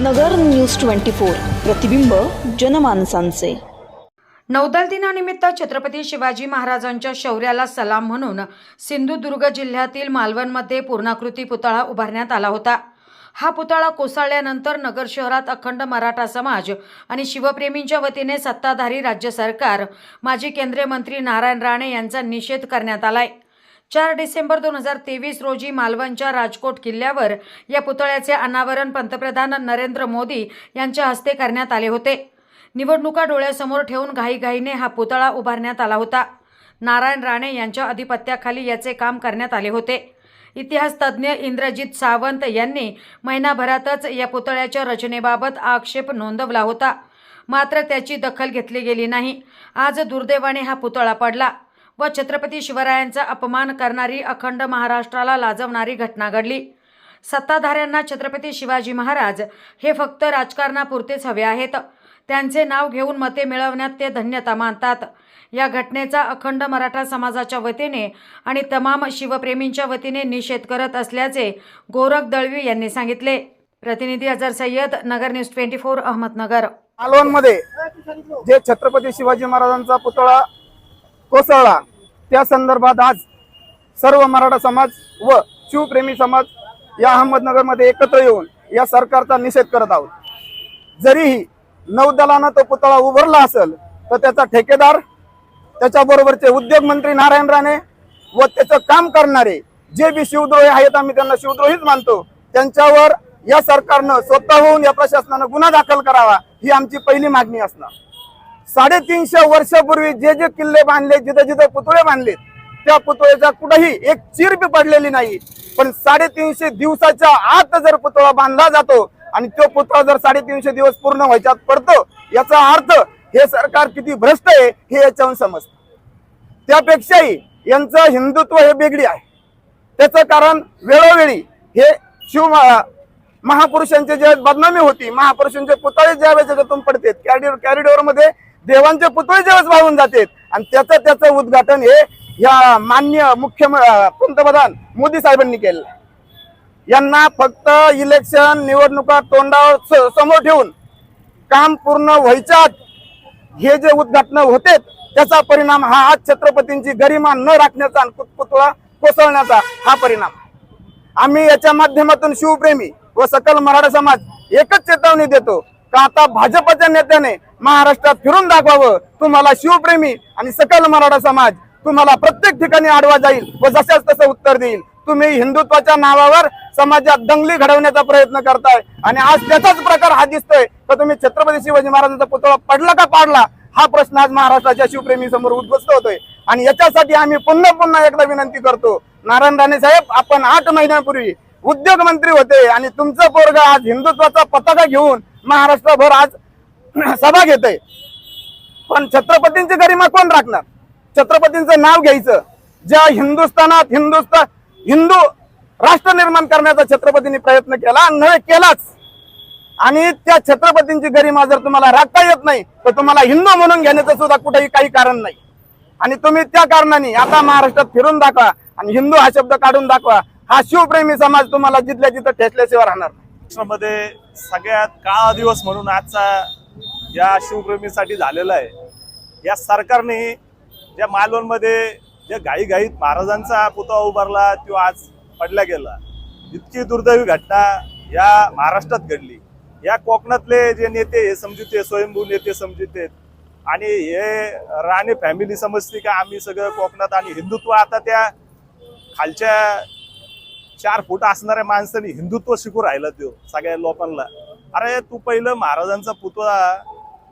नगर news twenty four प्रतिबिंब जनमानसांचे. नौदल दिनानिमित्त छत्रपती शिवाजी महाराजांच्या शौर्याला सलाम म्हणून सिंधुदुर्ग जिल्ह्यातील मालवणमध्ये पूर्णाकृती पुतळा उभारण्यात आला होता. हा पुतळा कोसळल्यानंतर नगर शहरात अखंड मराठा समाज आणि शिवप्रेमींच्या वतीने सत्ताधारी राज्य सरकार माजी केंद्रीय मंत्री नारायण राणे यांचा निषेध करण्यात आलाय. चार डिसेंबर दोन हजार तेवीस रोजी मालवणच्या राजकोट किल्ल्यावर या पुतळ्याचे अनावरण पंतप्रधान नरेंद्र मोदी यांच्या हस्ते करण्यात आले होते. निवडणुका डोळ्यासमोर ठेवून घाईघाईने हा पुतळा उभारण्यात आला होता. नारायण राणे यांच्या अधिपत्याखाली याचे काम करण्यात आले होते. इतिहास तज्ज्ञ इंद्रजित सावंत यांनी महिनाभरातच या पुतळ्याच्या रचनेबाबत आक्षेप नोंदवला होता. मात्र त्याची दखल घेतली गेली नाही. आज दुर्दैवाने हा पुतळा पडला. व छत्रपती शिवरायांचा अपमान करणारी अखंड महाराष्ट्राला लाजवणारी घटना घडली. सत्ताधाऱ्यांना छत्रपती शिवाजी महाराज हे फक्त राजकारणापुरतेच हवे आहेत. त्यांचे नाव घेऊन मते मिळवण्यात ते धन्यता मानतात. या घटनेचा अखंड मराठा समाजाच्या वतीने आणि तमाम शिवप्रेमींच्या वतीने निषेध करत असल्याचे गोरख दळवी यांनी सांगितले. प्रतिनिधी Azhar Sayyad Nagar news twenty four Ahmednagar. मालवणमध्ये जे छत्रपती शिवाजी महाराजांचा पुतळा कोसळला. त्या संदर्भात आज सर्व मराठा समाज व शिवप्रेमी समाज या अहमदनगरमध्ये एकत्र येऊन या सरकारचा निषेध करत आहोत. जरीही नौदलानं तो पुतळा उभारला असेल तर त्याचा ठेकेदार त्याच्याबरोबरचे उद्योग मंत्री नारायण राणे व त्याचं काम करणारे जे बी शिवद्रोही आहेत आम्ही त्यांना शिवद्रोहीच मानतो त्यांच्यावर या सरकारनं स्वतःहून या प्रशासनानं गुन्हा दाखल करावा ही आमची पहिली मागणी असणार. साडेतीनशे वर्षापूर्वी जे जे किल्ले बांधले जिथं जिथं पुतळे बांधले त्या पुतळ्याचा कुठेही एक चीर बी पडलेली नाही. पण साडेतीनशे दिवसाच्या आत जर पुतळा बांधला जातो आणि तो पुतळा जर साडेतीनशे दिवस पूर्ण व्हायच्यात पडतो याचा अर्थ हे सरकार किती भ्रष्ट आहे हे याच्याहून समजतं. त्यापेक्षाही यांचं हिंदुत्व हे बेगडी आहे. त्याचं कारण वेळोवेळी हे शिव महापुरुषांची ज्यावेळेस बदनामी होती महापुरुषांचे पुतळे ज्यावेळेस त्याच्यातून पडतात कॅरिडोर कॅरिडोरमध्ये देवांचे पुतळे जेव्हा वाहून जाते आणि त्याचं त्याचं उद्घाटन हे या मान्य मुख्य पंतप्रधान मोदी साहेबांनी केलं यांना फक्त इलेक्शन निवडणुका तोंडावर समोर ठेवून काम पूर्ण व्हायच्या हे जे उद्घाटन होते त्याचा परिणाम हा आज छत्रपतींची गरिमा न राखण्याचा आणि पुतळा कोसळण्याचा हा परिणाम आम्ही याच्या माध्यमातून शिवप्रेमी व सकल मराठा समाज एकच चेतावणी देतो का आता भाजपच्या नेत्याने महाराष्ट्रात फिरून दाखवावं. तुम्हाला शिवप्रेमी आणि सकल मराठा समाज तुम्हाला प्रत्येक ठिकाणी आडवा जाईल व जशाच तसं उत्तर देईल. तुम्ही हिंदुत्वाच्या नावावर समाजात दंगली घडवण्याचा प्रयत्न करताय आणि आज त्याचाच प्रकार हा दिसतोय. तर तुम्ही छत्रपती शिवाजी महाराजांचा पुतळा पडला का पाडला? हा प्रश्न आज महाराष्ट्राच्या शिवप्रेमी समोर उद्ध्वस्त होतोय. आणि याच्यासाठी आम्ही पुन्हा पुन्हा एकदा विनंती करतो. नारायण राणे साहेब आपण आठ महिन्यापूर्वी उद्योग मंत्री होते आणि तुमचं पोरग आज हिंदुत्वाचा पताका घेऊन महाराष्ट्रभर आज सभा घेतोय. पण छत्रपतींची गरिमा कोण राखणार? छत्रपतींचं नाव घ्यायचं. ज्या हिंदुस्थानात हिंदुस्थान हिंदू राष्ट्र निर्माण करण्याचा छत्रपतींनी प्रयत्न केला नव्हे केलाच. आणि त्या छत्रपतींची गरिमा जर तुम्हाला राखता येत नाही तर तुम्हाला हिंदू म्हणून घेण्याचं सुद्धा कुठेही काही कारण नाही. आणि तुम्ही त्या कारणाने आता महाराष्ट्रात फिरून दाखवा आणि हिंदू हा शब्द काढून दाखवा. हा शिवप्रेमी समाज तुम्हाला जिथल्या जिथं ठेचल्याशिवाय राहणार मध्ये महाराष्ट्रामध्ये सगळ्यात काळा दिवस म्हणून आजचा या शिवप्रेमीसाठी झालेला आहे या सरकारने ज्या मालवणमध्ये ज्या घाईघाईत महाराजांचा पुतळा उभारला तो आज पडला गेला. इतकी दुर्दैवी घटना या महाराष्ट्रात घडली. या कोकणातले जे नेते हे समजूते स्वयंभू नेते समजूते. आणि हे राणे फॅमिली समजते का आम्ही सगळं कोकणात आणि हिंदुत्व आता त्या खालच्या चार फूट असणाऱ्या माणसाने हिंदुत्व शिकू राहिलं तो सगळ्या लोकांना. अरे तू पहिलं महाराजांचा पुतळा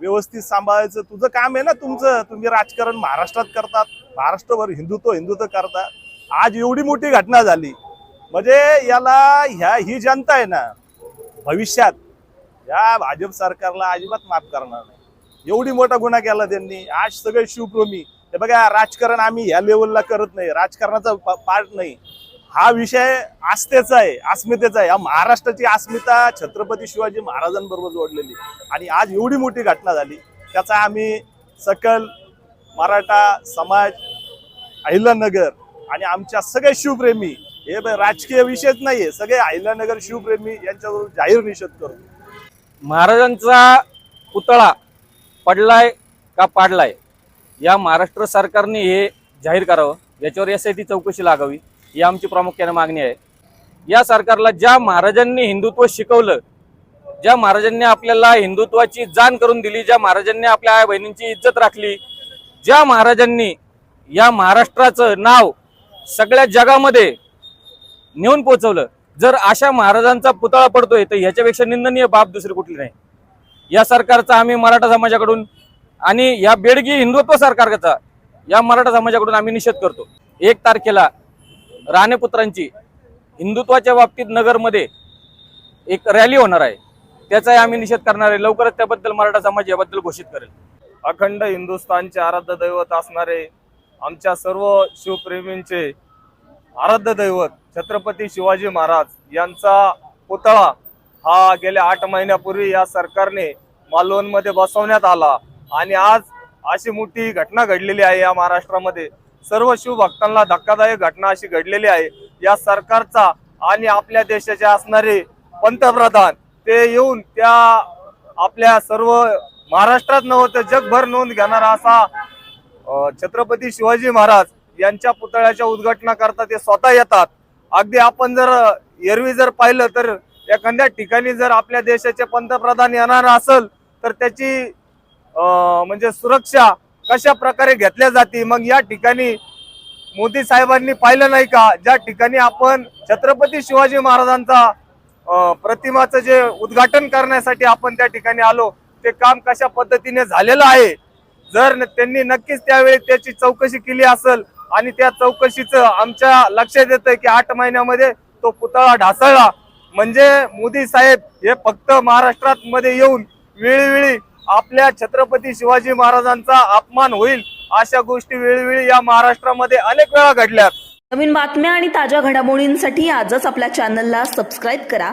व्यवस्थित सांभाळायचं. तुझं काम आहे ना तुमचं. तुम्ही राजकारण महाराष्ट्रात करतात. महाराष्ट्रभर हिंदुत्व हिंदुत्व करतात. आज एवढी मोठी घटना झाली. म्हणजे याला ह्या ही जनता आहे ना भविष्यात या भाजप सरकारला अजिबात माफ करणार नाही. एवढी मोठा गुन्हा केला त्यांनी. आज सगळे शिवप्रेमी. हे बघा राजकारण आम्ही ह्या लेवलला करत नाही. राजकारणाचा पार्ट नाही. हा विषय आस्थेचा आहे अस्मितेचा आहे. या महाराष्ट्राची अस्मिता छत्रपती शिवाजी महाराजांबरोबर जोडलेली. आणि आज एवढी मोठी घटना झाली त्याचा आम्ही सकल मराठा समाज अहिल्यानगर आणि आमच्या सगळे शिवप्रेमी हे राजकीय विषयच नाहीये सगळे अहिल्यानगर शिवप्रेमी यांच्यावर जाहीर निषेध करतो. महाराजांचा पुतळा पडलाय का पाडलाय? या महाराष्ट्र सरकारने हे जाहीर करावं याच्यावर एस आय टी चौकशी लागावी. ही आमची प्रामुख्याने मागणी आहे. या सरकारला ज्या महाराजांनी हिंदुत्व शिकवलं ज्या महाराजांनी आपल्याला हिंदुत्वाची जाण करून दिली ज्या महाराजांनी आपल्या आई बहिणींची इज्जत राखली ज्या महाराजांनी या महाराष्ट्राचं नाव सगळ्या जगामध्ये नेऊन पोहोचवलं जर अशा महाराजांचा पुतळा पडतोय तर ह्याच्यापेक्षा निंदनीय बाब दुसरी कुठली नाही. या सरकारचा आम्ही मराठा समाजाकडून आणि या बेडगी हिंदुत्व सरकारचा या मराठा समाजाकडून आम्ही निषेध करतो. एक तारखेला राणेपुत्रांची हिंदुत्वाच्या बाबतीत नगरमध्ये एक रॅली होणार आहे. त्याचाही आम्ही निषेध करणार आहे. लवकरच त्याबद्दल मराठा समाज याबद्दल घोषित करेल. अखंड हिंदुस्थानचे आराध्य दैवत असणारे आमच्या सर्व शिवप्रेमींचे आराध्य दैवत छत्रपती शिवाजी महाराज यांचा पुतळा हा गेल्या आठ महिन्यापूर्वी या सरकारने मालवणमध्ये बसवण्यात आला. आणि आज अशी मोठी घटना घडलेली आहे या महाराष्ट्रामध्ये. सर्व शिवभक्तांना धक्कादायक घटना अशी घडलेली आहे. या सरकारचा आणि आपल्या देशाचे असणारे पंतप्रधान ते येऊन त्या आपल्या सर्व महाराष्ट्रात नव्हतं जगभर नोंद घेणारा असा छत्रपती शिवाजी महाराज यांच्या पुतळ्याच्या उद्घाटना करता ते स्वतः येतात. अगदी आपण जर एरवी जर पाहिलं तर एखाद्या ठिकाणी जर आपल्या देशाचे पंतप्रधान येणार असेल तर त्याची म्हणजे सुरक्षा कशा प्रकारे घेतल्या जाते? मग या ठिकाणी मोदी साहेबांनी पाहिलं नाही का? ज्या ठिकाणी आपण छत्रपती शिवाजी महाराजांचा प्रतिमाचं जे उद्घाटन करण्यासाठी आपण त्या ठिकाणी आलो ते काम कशा पद्धतीने झालेलं आहे? जर त्यांनी नक्कीच त्यावेळी त्याची चौकशी केली असेल आणि त्या चौकशीचं आमच्या लक्षात येतं की आठ महिन्यामध्ये तो पुतळा ढासळला. म्हणजे मोदी साहेब हे फक्त महाराष्ट्रात मध्ये येऊन वेळीवेळी आपल्या छत्रपती शिवाजी महाराजांचा अपमान होईल अशा गोष्टी वेळोवेळी या महाराष्ट्रामध्ये अनेक वेळा घडल्यात. नवीन बातम्या आणि ताज्या घडामोडींसाठी आजच आपल्या चॅनलला सबस्क्राईब करा.